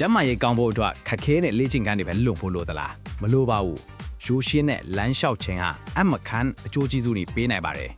ကျမ်းမာရေးကောင်းဖို့အတွက်ခက်ခဲတဲ့လေ့ကျင့်ခန်းတွေပဲလုံဖို့လို့သလားမလိုပါဘူးရိုးရှင်းတဲ့လမ်းလျှောက်ခြင်းဟာအမခန်းအကျိုးကျေးဇူးတွေပေးနိုင်ပါတယ်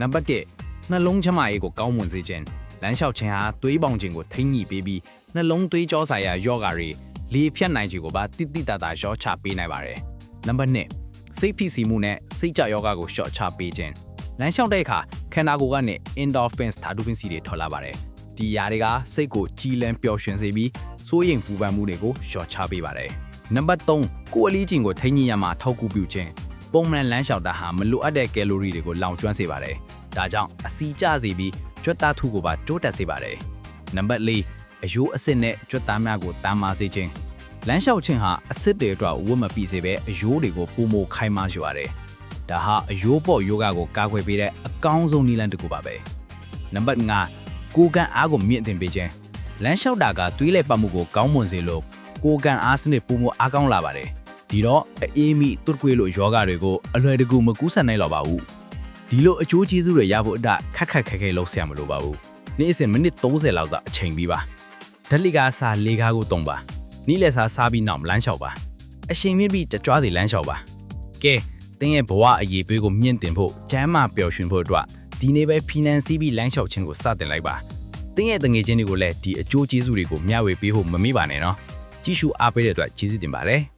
နံပါတ်1နှလုံးကျန်းမာရေးကိုကောင်းမွန်စေခြင်းလမ်းလျှောက်ခြင်းဟာသွေးပေါင်ခြင်းကိုထိန်းညှိပေးပြီးနှလုံးသွေးကြောဆိုင်ရာယောဂါတွေလေဖြတ်နိုင်ခြင်းကိုပါတိတိတတ်တာရောချပေးနိုင်ပါတယ်နံပါတ်2စိတ်ဖိစီးမှုနဲ့စိတ်ကြယောဂါကိုရှော့ချပေးခြင်းလမ်းလျှောက်တဲ့အခါခန္ဓာကိုယ်ကနေ endorphins ဓာတုပင်စီတွေထွက်လာပါတယ် ဒီຢာတွေကစိတ်ကိုကြည်လန်းပျော်ရွှင်စေပြီးစိုးရိမ်ပူပန်မှုတွေကိုလျှော့ချပေးပါတယ်နံပါတ်3ကိုယ်အလေးချိန်ကိုထိန်းညှိရမှာထောက်ကူပြုခြင်းပုံမှန်လမ်းလျှောက်တာဟာမလိုအပ်တဲ့ကယ်လိုရီတွေကိုလောင်ကျွမ်းစေပါတယ်ဒါကြောင့်အစီကျစေပြီးကြွက်သားထုကိုပါတိုးတက်စေပါတယ်နံပါတ်4အယိုးအစစ်နဲ့ကြွက်သားများကိုတမ်းမာစေခြင်းလမ်းလျှောက်ခြင်းဟာအစစ်တွေအတွက်ဝတ်မပြီးစေပဲအယိုးတွေကိုပုံမခိုင်းမှယူရတယ်ဒါဟာအယိုးပေါ့ယောဂကိုကာကွယ်ပေးတဲ့အကောင်းဆုံးနည်းလမ်းတစ်ခုပါပဲနံပါတ်5 ကိုယ်ကန်အားကိုမြင့်တင်ပေးခြင်းလမ်းလျှောက်တာကသွေးလက်ပတ်မှုကိုကောင်းမွန်စေလို့ကိုယ်ကန်အားစနစ်ပုံမအားကောင်းလာပါတယ်ဒီတော့အေးမိတွတ်ကွေးလို့ယောဂတွေကိုအလွယ်တကူမကူးစက်နိုင်တော့ပါဘူးဒီလိုအကျိုးကျေးဇူးတွေရဖို့အတွက်ခက်ခက်ခဲခဲလုပ်ဆရာမလိုပါဘူး။နေ့စဉ်မိနစ်30လောက်သာအချိန်ပြီးပါ။ဓာတ်လီကားစားလေကားကိုတုံးပါ။နေ့လက်စားစားပြီးနောက်လမ်းလျှောက်ပါ။အချိန်မြင့်ပြီးတကြွားစီလမ်းလျှောက်ပါ။ကဲတင်းရဲ့ဘဝအရေးပေးကိုမြင့်တင်ဖို့ကျမ်းမာပျော်ရွှင်ဖို့အတွက် ဒီနေ့ပဲ finance ပြီးလမ်းလျှောက်ခြင်းကိုစတင်လိုက်ပါ။တင်းရဲ့တငယ်ချင်းတွေကိုလည်းဒီအကျိုးကျေးဇူးတွေကိုမျှဝေပေးဖို့မမေ့ပါနဲ့နော်။ကြည့်ရှုအားပေးတဲ့အတွက်ကျေးဇူးတင်ပါတယ်။